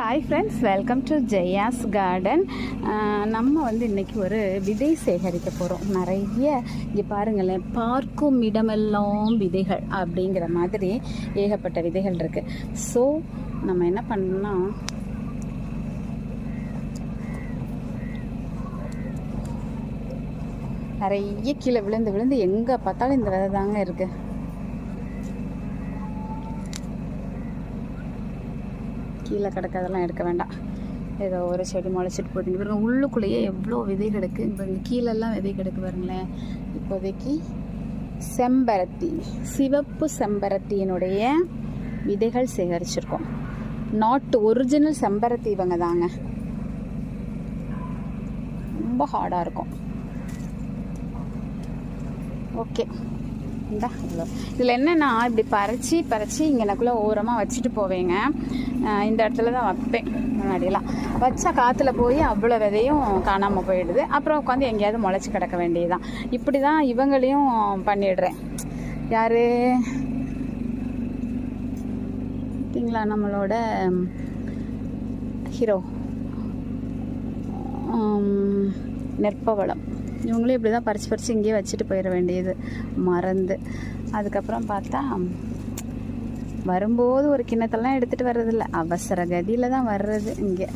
Hi friends welcome to Jaya's garden நம்ம வந்து இன்றைக்கி ஒரு விதை சேகரிக்க போகிறோம் நிறைய இங்கே பாருங்களேன் பார்க்கும் இடமெல்லாம் விதைகள் அப்படிங்கிற மாதிரி ஏகப்பட்ட விதைகள் இருக்குது ஸோ நம்ம என்ன பண்ணோம்னா நிறைய கீழே விழுந்து விழுந்து எங்கே பார்த்தாலும் இந்த விதை தாங்க இருக்குது கீழே கிடக்கிறதெல்லாம் எடுக்க வேண்டாம். ஏதோ ஒரு செடி முளைச்சிட்டு போகுது பாருங்க உள்ளுக்குள்ளேயே எவ்வளோ விதை கிடக்கு இப்போ இந்த கீழெல்லாம் விதை கிடக்கு பாருங்களேன். இப்போதைக்கு செம்பருத்தி சிவப்பு செம்பருத்தியினுடைய விதைகள் சேகரிச்சிருக்கோம். நாட்டு ஒரிஜினல் செம்பருத்தி இவங்க தாங்க. ரொம்ப ஹார்டாக இருக்கும். ஓகே இந்தா இதில் என்னென்னா இப்படி பறித்து பறித்து இங்கே எனக்குள்ளே ஓரமாக வச்சுட்டு போவேங்க. இந்த இடத்துல தான் வைப்பேன் முன்னாடியெல்லாம். வச்சா காற்றுல போய் அவ்வளோ விதையும் காணாமல் போயிடுது. அப்புறம் உட்காந்து எங்கேயாவது முளைச்சி கிடக்க வேண்டியதுதான். இப்படி தான் இவங்களையும் பண்ணிடுறேன். யார்? பார்த்தீங்களா நம்மளோட ஹீரோ? நெற்பவளம். இவங்களும் இப்படி தான் பறித்து பறித்து இங்கேயே வச்சுட்டு போயிட வேண்டியது. மறந்து. அதுக்கப்புறம் பார்த்தா வரும்போது ஒரு கிண்ணத்தெல்லாம் எடுத்துகிட்டு வர்றதில்ல. அவசர கதியில் தான் வர்றது இங்கே.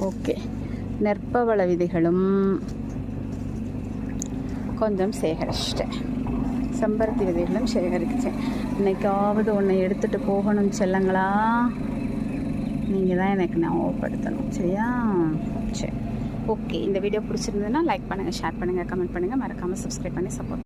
ஓகே. நெற்பவள விதைகளும் கொஞ்சம் சேகரிச்சிட்டேன். செம்பருத்தி விதைகளும் சேகரிச்சேன் இன்றைக்காவது ஒன்று எடுத்துகிட்டு போகணும் செல்லங்களா? நீங்கள் தான் எனக்கு ஞாபகப்படுத்தணும். சரியா? சரி. ஓகே இந்த வீடியோ பிடிச்சிருந்ததுன்னா லைக் பண்ணுங்கள் ஷேர் பண்ணுங்கள் கமெண்ட் பண்ணுங்கள் மறக்காமல் சப்ஸ்கிரைப் பண்ணி சப்போர்ட்